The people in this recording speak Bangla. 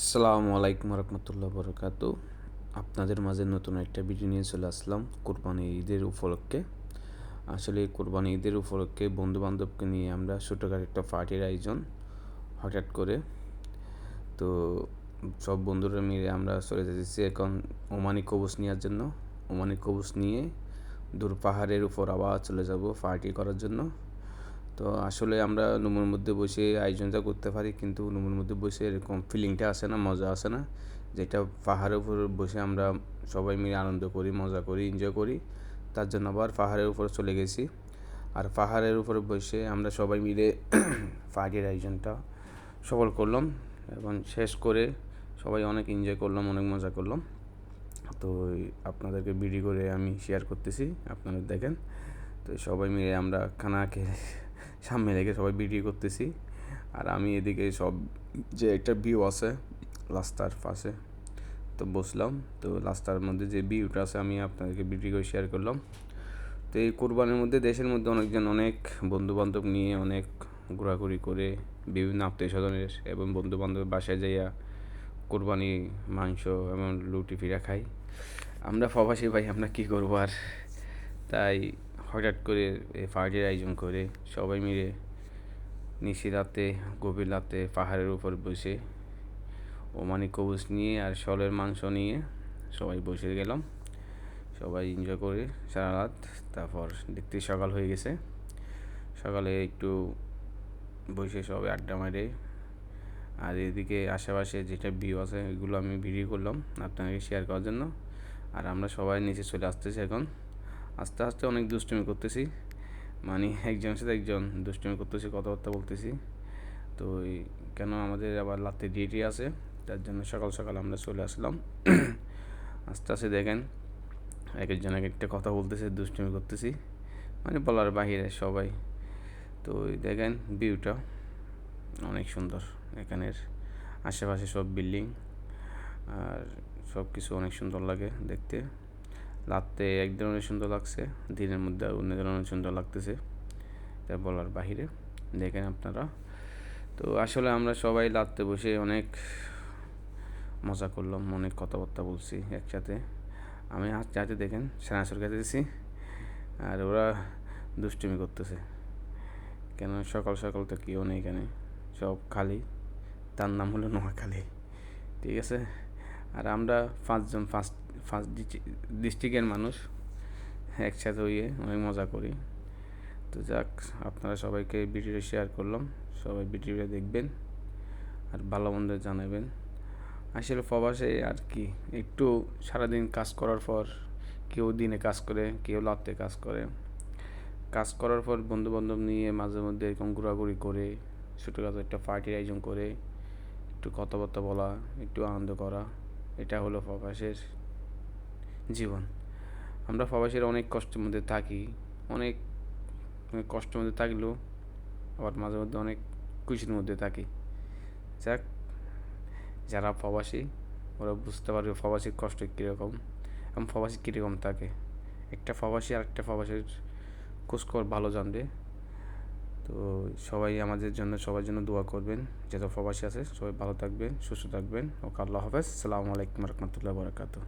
আসসালামু আলাইকুম রহমতুল্লাহ বরকাত। আপনাদের মাঝে নতুন একটা ভিডিও নিয়ে চলে আসলাম কোরবানি ঈদের উপলক্ষে। আসলে কোরবানি ঈদের উপলক্ষে বন্ধু বান্ধবকে নিয়ে আমরা ছোটোখাটো একটা পার্টির আয়োজন হঠাৎ করে। তো সব বন্ধুরা মিলে আমরা চলে যাচ্ছি এখন ওমানি কবুস নেওয়ার জন্য। ওমানি কবুস নিয়ে দূর পাহাড়ের উপর আবার চলে যাব পার্টি করার জন্য। তো আসলে আমরা নুমুর মধ্যে বসে আয়োজনটা করতে পারি, কিন্তু নুমুর মধ্যে বসে এরকম ফিলিংটা আসে না, মজা আসে না। যেটা পাহাড়ের উপর বসে আমরা সবাই মিলে আনন্দ করি, মজা করি এনজয় করি, তার জন্য আবার পাহাড়ের উপর চলে গেছি। আর পাহাড়ের উপরে বসে আমরা সবাই মিলে পার্টির আয়োজনটা সফল করলাম এবং শেষ করে সবাই অনেক এনজয় করলাম, অনেক মজা করলাম। তো আপনাদেরকে ভিডিও করে আমি শেয়ার করতেছি, আপনারা দেখেন। তো সবাই মিলে আমরা খানা খেয়ে সামনে রেখে সবাই ভিডিও করতেছি। আর আমি এদিকে সব যে একটা ভিউ আছে, রাস্তার পাশে, তো বসলাম। তো রাস্তার মধ্যে যে ভিউটা আছে, আমি আপনাদেরকে ভিডিও করে শেয়ার করলাম। তো এই কোরবানির মধ্যে দেশের মধ্যে অনেকজন অনেক বন্ধু বান্ধব নিয়ে অনেক ঘোরাঘুরি করে, বিভিন্ন আত্মীয় স্বজনের এবং বন্ধু বান্ধবের বাসায় যাইয়া কোরবানি, মাংস এবং লুটি ফিরা খাই। আমরা প্রবাসী ভাই, আমরা কী করব আর? তাই হঠাৎ করে পার্টির আয়োজন করে সবাই মিলে নিশি রাতে গভীর রাতে পাহাড়ের উপর বসে ওমানি কবুজ নিয়ে আর শলের মাংস নিয়ে সবাই বসে গেলাম। সবাই এনজয় করে সারা রাত। তারপর দেখতে সকাল হয়ে গেছে। সকালে একটু বসে সবাই আড্ডা মারে। আর এদিকে আশেপাশে যেটা ভিউ আছে, এগুলো আমি ভিডিও করলাম আপনাকে শেয়ার করার জন্য। আর আমরা সবাই নিচে চলে আসতেছি এখন। আস্তে আস্তে অনেক দুষ্টুমি করতেছি। মানে একজনের সাথে একজন দুষ্টুমি করতেছি, কথাবার্তা বলতেছি। তো ওই কেন আমাদের আবার লাতে ডিউটি আছে, তার জন্য সকাল সকাল আমরা চলে আসলাম। আস্তে আস্তে দেখেন এক একজন এক একটা কথা বলতেছে, দুষ্টুমি করতেছি। মানে বলার বাহিরে সবাই। তো দেখেন ভিউটা অনেক সুন্দর। এখানের আশেপাশে সব বিল্ডিং, আর সব কিছু অনেক সুন্দর লাগে দেখতে। রাতে এক ধরনের সুন্দর লাগছে, দিনের মধ্যে অন্য ধরনের সুন্দর লাগতেছে। এটা বলার বাহিরে দেখেন আপনারা। তো আসলে আমরা সবাই রাত্রে বসে অনেক মজা করলাম, অনেক কথাবার্তা বলছি একসাথে। আমি হাত চাইতে দেখেন, সেনাসুর কাছে আর ওরা দুষ্টুমি করতেছে। কেন সকাল সকাল তো কেউ নেই এখানে, সব খালি। তার নাম হলো নোয়াখালী, ঠিক আছে? আর আমরা পাঁচজন, ফার্স্ট ফার্স্ট ডিস্ট্রিক্টের মানুষ একসাথে হইয়ে অনেক মজা করি। তো যাক, আপনারা সবাইকে ভিডিওটা শেয়ার করলাম, সবাই ভিডিওটা দেখবেন আর ভালো মন্দ জানাবেন। আসলে প্রবাসে আর কি, একটু সারাদিন কাজ করার পর কেউ দিনে কাজ করে, কেউ রাতে কাজ করে। কাজ করার পর বন্ধু বান্ধব নিয়ে মাঝে মধ্যে এরকম ঘোরাঘুরি করে, ছোটোখাটো একটা পার্টির আয়োজন করে, একটু কথাবার্তা বলা, একটু আনন্দ করা, এটা হলো প্রবাসের জীবন। আমরা প্রবাসীরা অনেক কষ্টের মধ্যে থাকি, অনেক কষ্টের মধ্যে থাকলেও আবার মাঝে মধ্যে অনেক খুশির মধ্যে থাকি। যাক, যারা প্রবাসী, ওরা বুঝতে পারবে প্রবাসীর কষ্ট কীরকম এবং প্রবাসী কীরকম থাকে। একটা প্রবাসী আর একটা প্রবাসীর খোঁজখবর ভালো জানবে। তো সবাই আমাদের জন্য, সবার জন্য দোয়া করবেন। যত প্রবাসী আছে, সবাই ভালো থাকবেন, সুস্থ থাকবেন। ওকে আল্লাহ হাফেজ। সালামু আলাইকুম রহমতুল্লাহ বরাকাতু